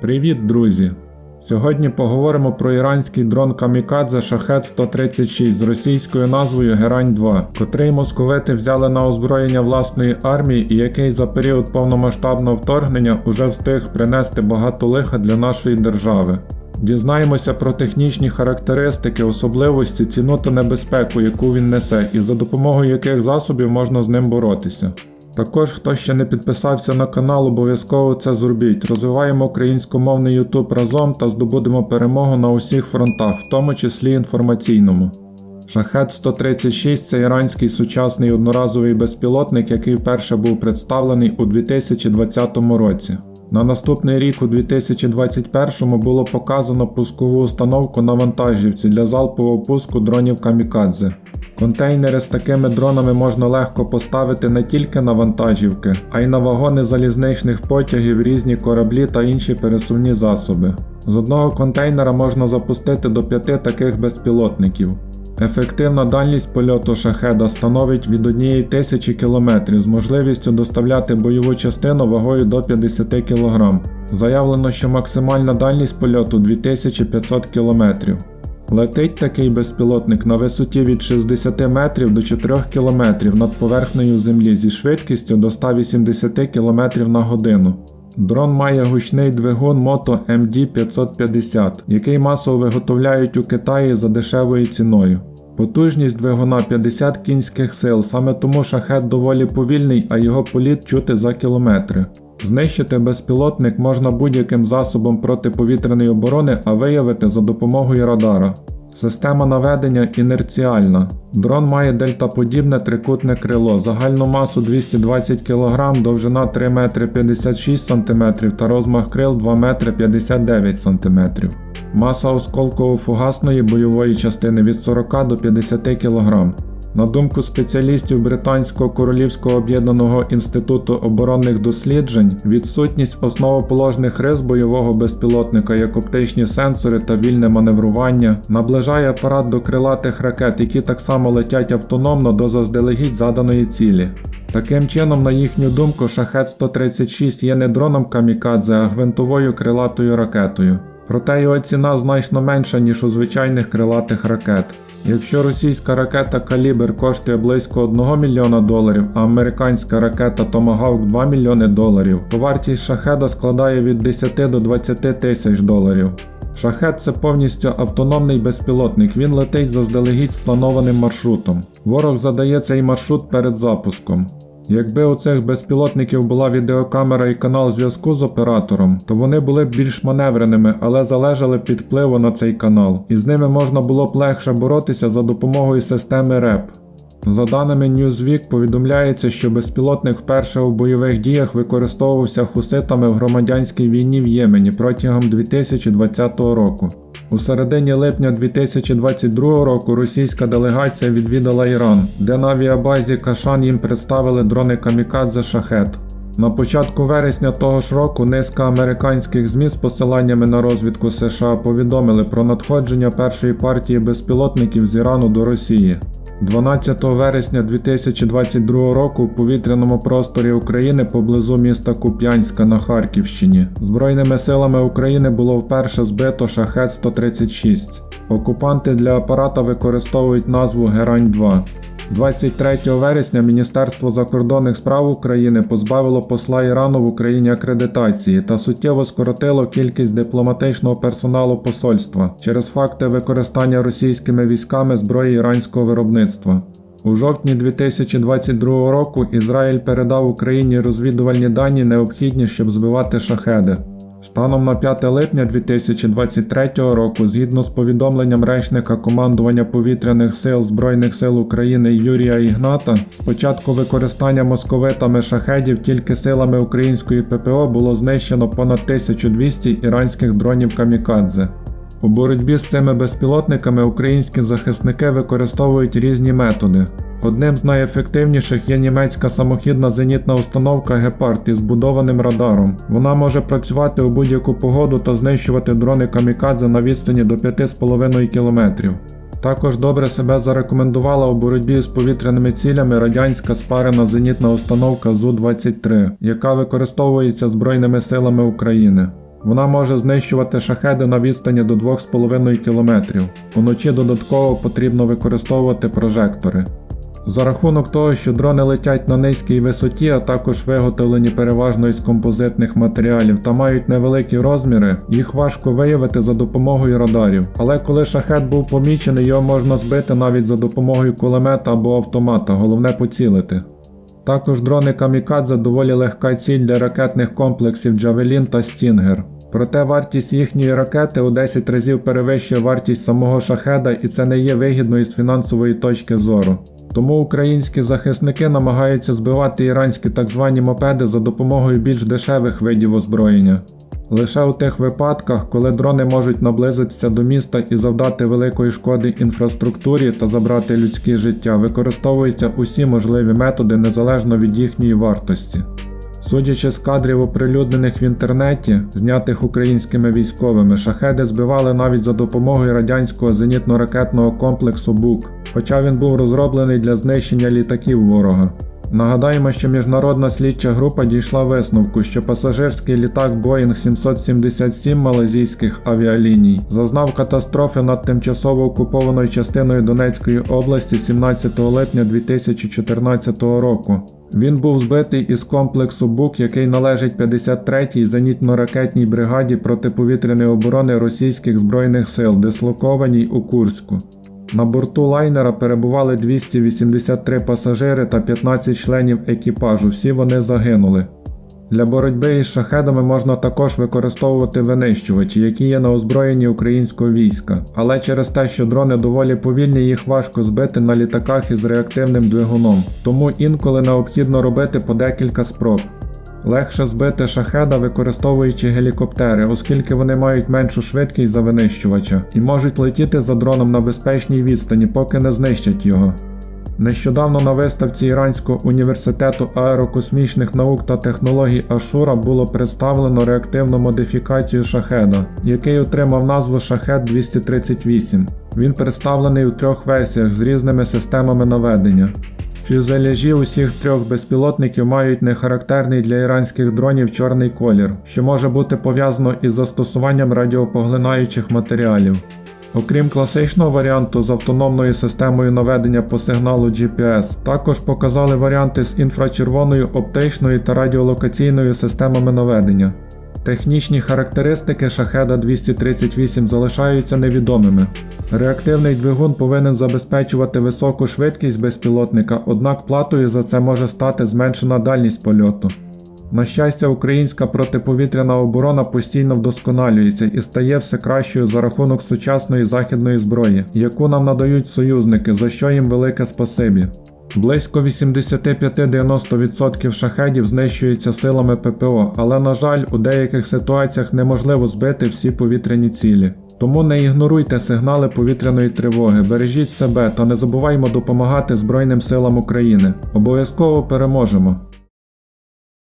Привіт, друзі! Сьогодні поговоримо про іранський дрон Камікадзе Шахет 136 з російською назвою Герань 2, котрий московити взяли на озброєння власної армії і який за період повномасштабного вторгнення уже встиг принести багато лиха для нашої держави. Дізнаємося про технічні характеристики, особливості, ціну та небезпеку, яку він несе, і за допомогою яких засобів можна з ним боротися. Також, хто ще не підписався на канал, обов'язково це зробіть. Розвиваємо українськомовний YouTube разом та здобудемо перемогу на усіх фронтах, в тому числі інформаційному. Шахет 136 це іранський сучасний одноразовий безпілотник, який вперше був представлений у 2020 році. На наступний рік, у 2021 було показано пускову установку на вантажівці для залпового пуску дронів Камікадзе. Контейнери з такими дронами можна легко поставити не тільки на вантажівки, а й на вагони залізничних потягів, різні кораблі та інші пересувні засоби. З одного контейнера можна запустити до п'яти таких безпілотників. Ефективна дальність польоту шахеда становить від 1 тисячі км з можливістю доставляти бойову частину вагою до 50 кг. Заявлено, що максимальна дальність польоту 2500 км. Летить такий безпілотник на висоті від 60 метрів до 4 км над поверхнею землі зі швидкістю до 180 км на годину. Дрон має гучний двигун Moto MD550, який масово виготовляють у Китаї за дешевою ціною. Потужність двигуна 50 кінських сил, саме тому шахет доволі повільний, а його політ чути за кілометри. Знищити безпілотник можна будь-яким засобом протиповітряної оборони, а виявити за допомогою радара. Система наведення інерціальна. Дрон має дельтаподібне трикутне крило, загальну масу 220 кг, довжина 3 метри 56 см та розмах крил 2 метри 59 см. Маса осколково-фугасної бойової частини від 40 до 50 кг. На думку спеціалістів Британського Королівського об'єднаного інституту оборонних досліджень, відсутність основоположних рис бойового безпілотника, як оптичні сенсори та вільне маневрування, наближає апарат до крилатих ракет, які так само летять автономно до заздалегідь заданої цілі. Таким чином, на їхню думку, шахет 136 є не дроном камікадзе, а гвинтовою крилатою ракетою. Проте його ціна значно менша, ніж у звичайних крилатих ракет. Якщо російська ракета Калібр коштує близько 1 мільйона доларів, а американська ракета Томагавк 2 мільйони доларів, то вартість шахеда складає від 10 до 20 тисяч доларів. Шахет це повністю автономний безпілотник, він летить заздалегідь спланованим маршрутом. Ворог задає цей маршрут перед запуском. Якби у цих безпілотників була відеокамера і канал зв'язку з оператором, то вони були б більш маневреними, але залежали б від впливу на цей канал, і з ними можна було б легше боротися за допомогою системи РЕП. За даними Newsweek, повідомляється, що безпілотник вперше у бойових діях використовувався хуситами в громадянській війні в Ємені протягом 2020 року. У середині липня 2022 року російська делегація відвідала Іран, де на авіабазі Кашан їм представили дрони Камікадзе Шахет. На початку вересня того ж року низка американських ЗМІ з посиланнями на розвідку США повідомили про надходження першої партії безпілотників з Ірану до Росії. 12 вересня 2022 року в повітряному просторі України поблизу міста Куп'янська на Харківщині Збройними силами України було вперше збито шахет 136. Окупанти для апарата використовують назву Герань 2. 23 вересня Міністерство закордонних справ України позбавило посла Ірану в Україні акредитації та суттєво скоротило кількість дипломатичного персоналу посольства через факти використання російськими військами зброї іранського виробництва. У жовтні 2022 року Ізраїль передав Україні розвідувальні дані, необхідні, щоб збивати шахеди. Станом на 5 липня 2023 року, згідно з повідомленням речника командування повітряних сил Збройних сил України Юрія Ігната, спочатку використання московитами шахедів тільки силами української ППО було знищено понад 1200 іранських дронів камікадзе. У боротьбі з цими безпілотниками українські захисники використовують різні методи. Одним з найефективніших є німецька самохідна зенітна установка Гепард із збудованим радаром. Вона може працювати у будь-яку погоду та знищувати дрони камікадзе на відстані до 5,5 км. Також добре себе зарекомендувала у боротьбі з повітряними цілями радянська спарена зенітна установка Зу-23, яка використовується Збройними силами України. Вона може знищувати шахеди на відстані до 2,5 км. Уночі додатково потрібно використовувати прожектори. За рахунок того, що дрони летять на низькій висоті, а також виготовлені переважно із композитних матеріалів та мають невеликі розміри, їх важко виявити за допомогою радарів. Але коли шахет був помічений, його можна збити навіть за допомогою кулемета або автомата, головне поцілити. Також дрони Камікадзе доволі легка ціль для ракетних комплексів Джавелін та Стінгер. Проте вартість їхньої ракети у 10 разів перевищує вартість самого шахеда, і це не є вигідно із фінансової точки зору. Тому українські захисники намагаються збивати іранські так звані мопеди за допомогою більш дешевих видів озброєння. Лише у тих випадках, коли дрони можуть наблизитися до міста і завдати великої шкоди інфраструктурі та забрати людське життя, використовуються усі можливі методи незалежно від їхньої вартості. Судячи з кадрів, оприлюднених в інтернеті, знятих українськими військовими, шахеди збивали навіть за допомогою радянського зенітно-ракетного комплексу БУК, хоча він був розроблений для знищення літаків ворога. Нагадаємо, що міжнародна слідча група дійшла висновку, що пасажирський літак Boeing 777 малазійських авіаліній зазнав катастрофи над тимчасово окупованою частиною Донецької області 17 липня 2014 року. Він був збитий із комплексу БУК, який належить 53-й зенітно-ракетній бригаді протиповітряної оборони російських збройних сил, дислокованій у Курську. На борту лайнера перебували 283 пасажири та 15 членів екіпажу, всі вони загинули. Для боротьби із шахедами можна також використовувати винищувачі, які є на озброєнні українського війська, але через те, що дрони доволі повільні, їх важко збити на літаках із реактивним двигуном, тому інколи необхідно робити по декілька спроб. Легше збити шахеда, використовуючи гелікоптери, оскільки вони мають меншу швидкість за винищувача і можуть летіти за дроном на безпечній відстані, поки не знищать його. Нещодавно на виставці Іранського університету аерокосмічних наук та технологій Ашура було представлено реактивну модифікацію шахеда, який отримав назву Шахед 238. Він представлений у трьох версіях з різними системами наведення. Фюзеляжі усіх трьох безпілотників мають нехарактерний для іранських дронів чорний колір, що може бути пов'язано із застосуванням радіопоглинаючих матеріалів. Окрім класичного варіанту з автономною системою наведення по сигналу GPS, також показали варіанти з інфрачервоною, оптичною та радіолокаційною системами наведення. Технічні характеристики шахеда 238 залишаються невідомими. Реактивний двигун повинен забезпечувати високу швидкість безпілотника, однак платою за це може стати зменшена дальність польоту. На щастя, українська протиповітряна оборона постійно вдосконалюється і стає все кращою за рахунок сучасної західної зброї, яку нам надають союзники, за що їм велике спасибі. Близько 85-90% шахедів знищуються силами ППО, але, на жаль, у деяких ситуаціях неможливо збити всі повітряні цілі. Тому не ігноруйте сигнали повітряної тривоги, бережіть себе та не забуваймо допомагати Збройним силам України. Обов'язково переможемо!